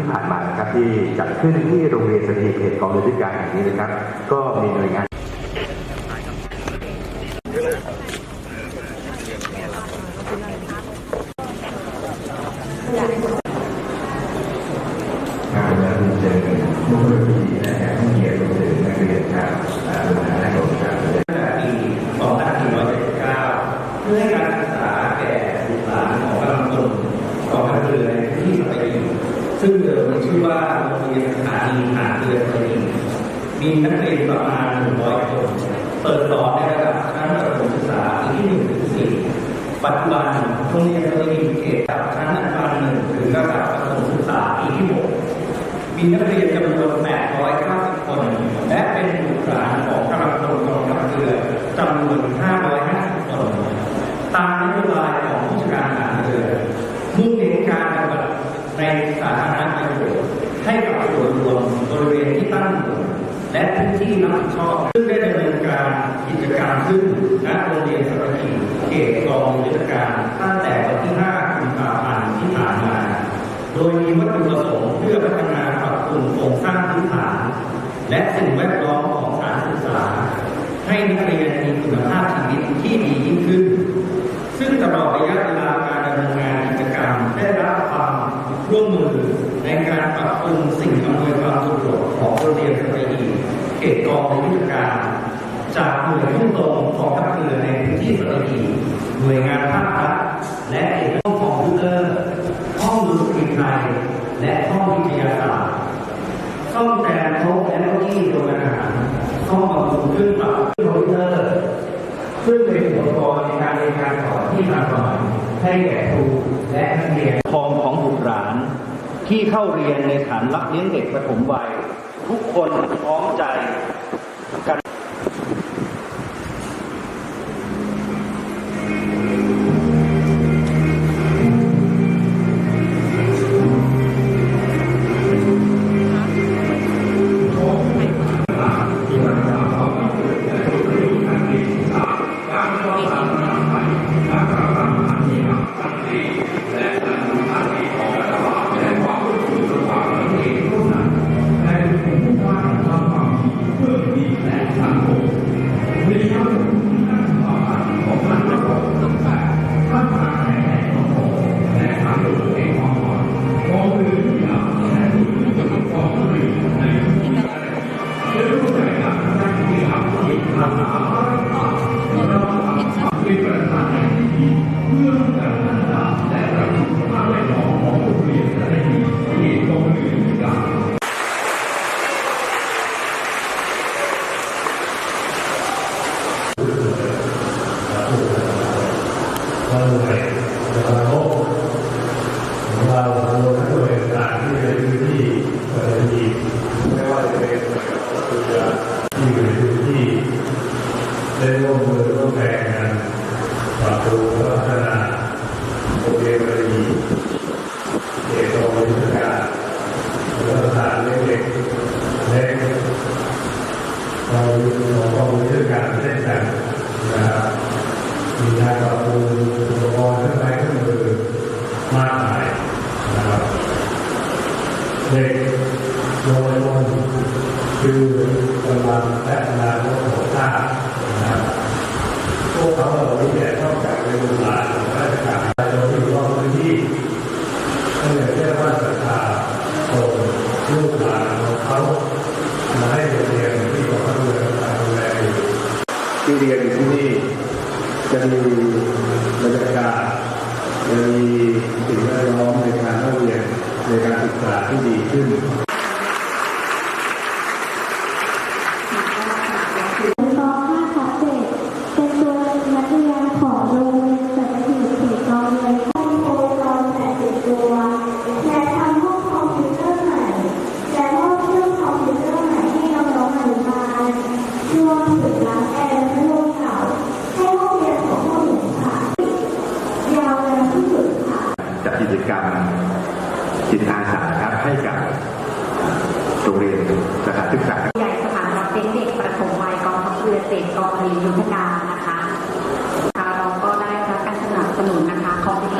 ที่ผ่านมานะครับที่จัดขึ้นที่โรงเรียนสตรีเขตกองเรือด้วยกันแห่งนี้นะครับ ก็มีหน่วยงาน การและเรียนเชิญผู้บริหารและแขกผู้เกียรติรวมถึงนักเรียนครับอ่าโรงเรียนและของครับ ตั้งแต่ปี 2479 เพื่อให้การศึกษาแก่บุตรหลานของกำลังพลกองทัพเรือในพื้นที่สัตหีบ ซึ่งเดิมมีชื่อว่าโรงเรียนสถานีหาเรือสัตหีบมีนักเรียนประมาณ100คน เปิดสอนในระดับชั้นประถมศึกษาปีที่1ถึง4ปัจจุบันโรงเรียนสัตหีบเขตระดับชั้นอนุบาล1ถึงระดับประถมศึกษาปีที่6มีนักเรียนจำนวน890 คน และเป็นบุตรหลานของกำลังพลกองทัพเรือจำนวน 550 คน ตามนโยบายของผู้จัดการทหารเรือมุ่งเน้นการปฏิบัติใน สาธารณประโยชน์ให้กับส่วนรวมบริเวณที่ตั้งอยู่และพื้นที่รับผิดชอบ ซึ่งได้ดำเนินการกิจกรรมขึ้นณโรงเรียนสัตหีเขตกองยุทธการตั้งแต่วันที่ 5 กุมภาพันธ์ที่ผ่านมา โดยมีวัตถุประสงค์เพื่อพัฒนาปรับปรุงโครงสร้างพื้นฐานและสิ่งแวดล้อมของสถานศึกษา ให้นักเรียนมีคุณภาพชีวิตที่ดียิ่งขึ้น ซึ่งตลอดระยะเวลาการดำเนินงานกิจกรรมได้รับความร่ วมมือในการปรับปรุงสิ่งอำนวยความสะดวกของโรงเรียนสตรีเขตกองในวิชาการ จากหน่วยทุ่งตรงของทัพเรือในพื้นที่สตรีหน่วยงานภาครัฐและเอกห้องคอมพิวเตอร์ห้องดนตรีไทยและห้องวิทยาศาสตร์ซ่อมแซมโต๊ะและเก้าอี้โรงอาหารซ่อมบำรุงเครื่องปรับเครื่องคอมพิวเตอร์ซึ่งเป็นอุปกรณ์ในการเรียนการสอนที่ทันสมัยให้แก่ครูและนักเรียนทองของบุตรหลาน ที่เข้าเรียนในฐานรับเลี้ยงเด็กประถมวัย ทุกคนพร้อมใจ เคือกำลังและอนาคตของชาตินะครับพวกเขาเหล่านี้เนี่ยนอกจากเป็นบุตรหลานของราชการเราอยู่รอบพื้นที่ก็เลยเรียกว่าศรัทธาส่งลูกหลานของเขามาให้เรียนที่กองทัพเรือการดูแลอยู่ที่เรียนอยู่ที่นี่จะมีบรรยากาศจะมีสิ่งแวดล้อมในการเรียนในการศึกษาที่ดีขึ้น จักิจกรรมจิตอาสาครับให้กับโรงเรียนสถานศึกษาใหญ่สถานรับเด็กประถมวัยกองทัพเรือเจ็ดกองพลียุทธการนะคะเราก็ได้รับการสนับสนุนนะคะคอมพิว